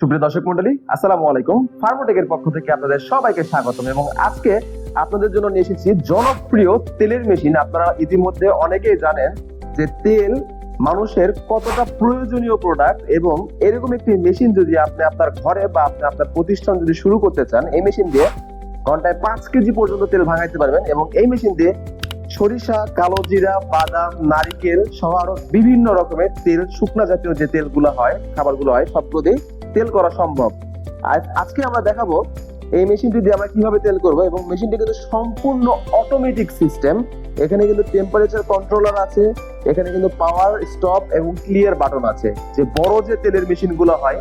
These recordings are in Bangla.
সুপ্রিয় দর্শক মন্ডলী, আসসালামু আলাইকুম। ফার্মোটেকের পক্ষ থেকে আপনাদের সবাইকে স্বাগতম এবং আজকে আপনাদের জন্য নিয়ে এসেছি জনপ্রিয় তেলের মেশিন আপনারা ইতিমধ্যে অনেকেই জানেন যে তেল মানুষের কতটা প্রয়োজনীয় প্রোডাক্ট এবং এরকম একটি মেশিন যদি আপনি আপনার ঘরে বা আপনি আপনার প্রতিষ্ঠান যদি শুরু করতে চান, এই মেশিন দিয়ে ঘন্টায় পাঁচ কেজি পর্যন্ত তেল ভাঙাইতে পারবেন এবং এই মেশিন দিয়ে সরিষা, কালো জিরা, বাদাম, নারিকেল সহ আরও বিভিন্ন রকমের তেল, শুকনা জাতীয় যে তেলগুলো হয়, খাবারগুলো হয় সবগুলো দিয়ে তেল করা সম্ভব। আজকে আমরা দেখাবো এই মেশিনটি দিয়ে আমরা কীভাবে তেল করব এবং মেশিনটি কিন্তু সম্পূর্ণ অটোমেটিক সিস্টেম এখানে কিন্তু টেম্পারেচার কন্ট্রোলার আছে, এখানে কিন্তু পাওয়ার স্টপ এবং ক্লিয়ার বাটন আছে। যে বড় যে তেলের মেশিনগুলো হয়,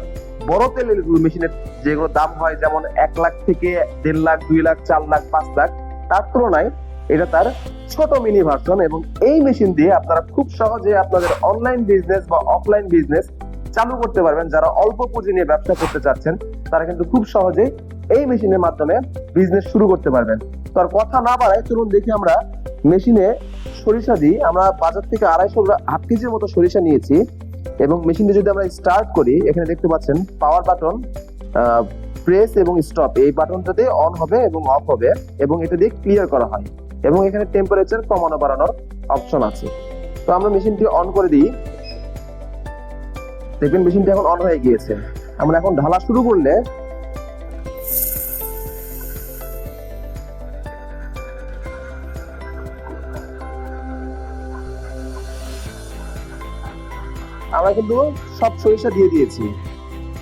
বড় তেলের মেশিনের যেগুলো দাম হয় যেমন এক লাখ থেকে দেড় লাখ, দুই লাখ, চার লাখ, পাঁচ লাখ, তার তুলনায় এটা তার ছোট মিনি ভার্সন এবং এই মেশিন দিয়ে আপনারা খুব সহজে আপনাদের অনলাইন বিজনেস বা অফলাইন বিজনেস চালু করতে পারবেন। যারা অল্প পুঁজি নিয়ে ব্যবসা করতে চাচ্ছেন, তারা কিন্তু খুব সহজে এই মেশিনের মাধ্যমে বিজনেস শুরু করতে পারবেন। তো আর কথা না বাড়ায়, চলুন দেখি আমরা মেশিনে সরিষা দিই আমরা বাজার থেকে আড়াইশো হাফ কেজির মতো সরিষা নিয়েছি এবং মেশিনটি যদি আমরা স্টার্ট করি, এখানে দেখতে পাচ্ছেন পাওয়ার বাটন প্রেস এবং স্টপ এই বাটনটাতে অন হবে এবং অফ হবে এবং এটা দিয়ে ক্লিয়ার করা হয়। এবং এখানে টেম্পারেচার কমানো বাড়ানোর অপশন আছে। তো আমরা মেশিনটি অন করে দিই। দেখবেন মেশিনটি এখন অন হয়ে গিয়েছে। আমরা এখন ঢালা শুরু করলে আমরা কিন্তু সব সরিষা দিয়ে দিয়েছি।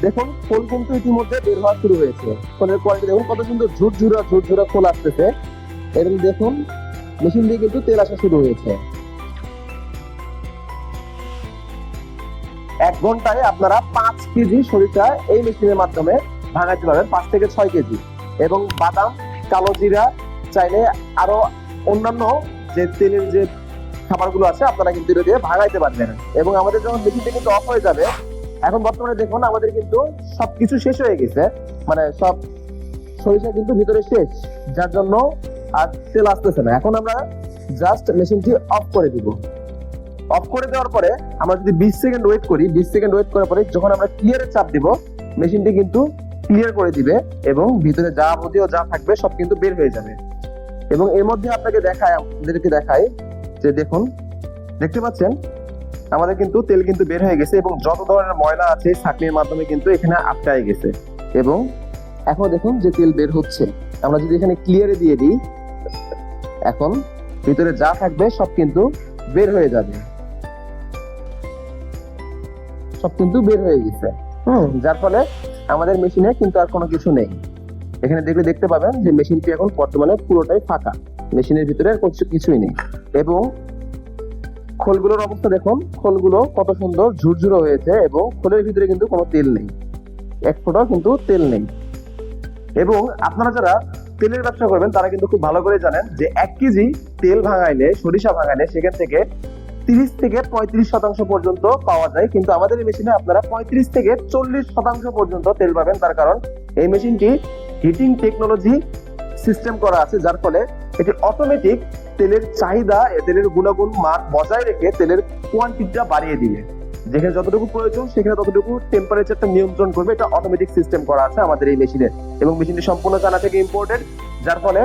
দেখুন ফুল কিন্তু ইতিমধ্যে বের হওয়া শুরু হয়েছে। ফোনের কোয়ালিটি দেখুন, কত সুন্দর ঝুরঝুরা ঝুরঝুরা ফুল আসতেছে। এবং দেখুন মেশিন দিয়ে কিন্তু তেল আসা শুরু হয়েছে। এক ঘন্টায় আপনারা পাঁচ কেজি সরিষা এই মেশিনের মাধ্যমে ভাঙাতে পারবেন, পাঁচ থেকে ছয় কেজি। এবং বাদাম, কালো জিরা চাইলে আরও অন্যান্য যে তেলের যে খাবারগুলো আছে, আপনারা কিন্তু এটা দিয়ে ভাঙাইতে পারবেন। এবং আমাদের যখন মেশিনটা কিন্তু অফ হয়ে যাবে, এখন বর্তমানে দেখুন আমাদের কিন্তু সবকিছু শেষ হয়ে গেছে। মানে সব সরিষা কিন্তু ভিতরে শেষ, যার জন্য আর তেল আসতেছে না। এখন আমরা জাস্ট মেশিনটি অফ করে দিব। অফ করে দেওয়ার পরে আমরা যদি বিশ সেকেন্ড ওয়েট করি, বিশ সেকেন্ড ওয়েট করার পরে যখন আমরা ক্লিয়ারে চাপ দিব মেশিনটি কিন্তু ক্লিয়ার করে দিবে এবং ভিতরে যা যাবতীয় যা থাকবে সব কিন্তু বের হয়ে যাবে। এবং এর মধ্যে আপনাকে দেখায়, আপনাদেরকে দেখায় যে দেখুন, দেখতে পাচ্ছেন? আমাদের কিন্তু তেল কিন্তু বের হয়ে গেছে এবং যত ধরনের ময়লা আছে ছাঁকনির মাধ্যমে কিন্তু এখানে আটকায় গেছে। এবং এখন দেখুন যে তেল বের হচ্ছে। আমরা যদি এখানে ক্লিয়ারে দিয়ে দিই, এখন ভিতরে যা থাকবে সব কিন্তু বের হয়ে যাবে। সব কিন্তু বের হয়ে গেছে। হুম, যার ফলে আমাদের মেশিনে কিন্তু আর কোনো কিছু নেই। এখানে দেখলে দেখতে পাবেন যে মেশিনটি এখন বর্তমানে পুরোটাই ফাঁকা। মেশিনের ভিতরে কিছু কিছুই নেই। এবং খোলগুলোর অবস্থা দেখুন, খোলগুলো কত সুন্দর ঝুরঝুরো হয়েছে এবং খোলের ভিতরে কিন্তু কোনো তেল নেই। এক ফোঁটাও কিন্তু তেল নেই। এবং আপনারা যারা তেলের ব্যবসা করবেন, তারা কিন্তু খুব ভালো করে জানেন যে এক কেজি তেল ভাঙাইলে, সরিষা ভাঙাইলে সেখান থেকে তিরিশ থেকে পঁয়ত্রিশ শতাংশ পর্যন্ত পাওয়া যায়। কিন্তু আমাদের এই মেশিনে আপনারা পঁয়ত্রিশ থেকে চল্লিশ শতাংশ পর্যন্ত তেল পাবেন। তার কারণ এই মেশিনটি হিটিং টেকনোলজি সিস্টেম করা আছে, যার ফলে এটি অটোমেটিক তেলের চাহিদা তেলের গুণাগুণ মান বজায় রেখে তেলের কোয়ান্টিটিটা বাড়িয়ে দিবে। যেখানে যতটুকু প্রয়োজন, সেখানে ততটুকু টেম্পারেচারটা নিয়ন্ত্রণ করবে। এটা অটোমেটিক সিস্টেম করা আছে আমাদের এই মেশিনে এবং মেশিনটি সম্পূর্ণ চানা থেকে ইম্পোর্টেড যার ফলে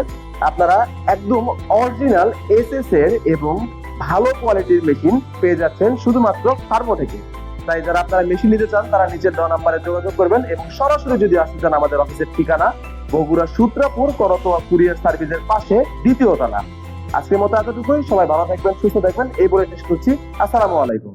আপনারা একদম অরিজিনাল এসএস এর এবং ভালো কোয়ালিটির মেশিন পেয়ে যাচ্ছেন শুধুমাত্র ফার্মো থেকে। তাই যারা আপনারা মেশিন নিতে চান, তারা নিচের দেওয়া নাম্বারে যোগাযোগ করবেন এবং সরাসরি যদি আসতে চান আমাদের অফিসের ঠিকানা, বগুড়া সূত্রাপুর, করতোয়া কুরিয়ার সার্ভিসের পাশে দ্বিতীয় তলা। আজকের মতো এতটুকুই। সবাই ভালো থাকবেন, সুস্থ থাকবেন। এই বলে শেষ করছি। আসসালামু আলাইকুম।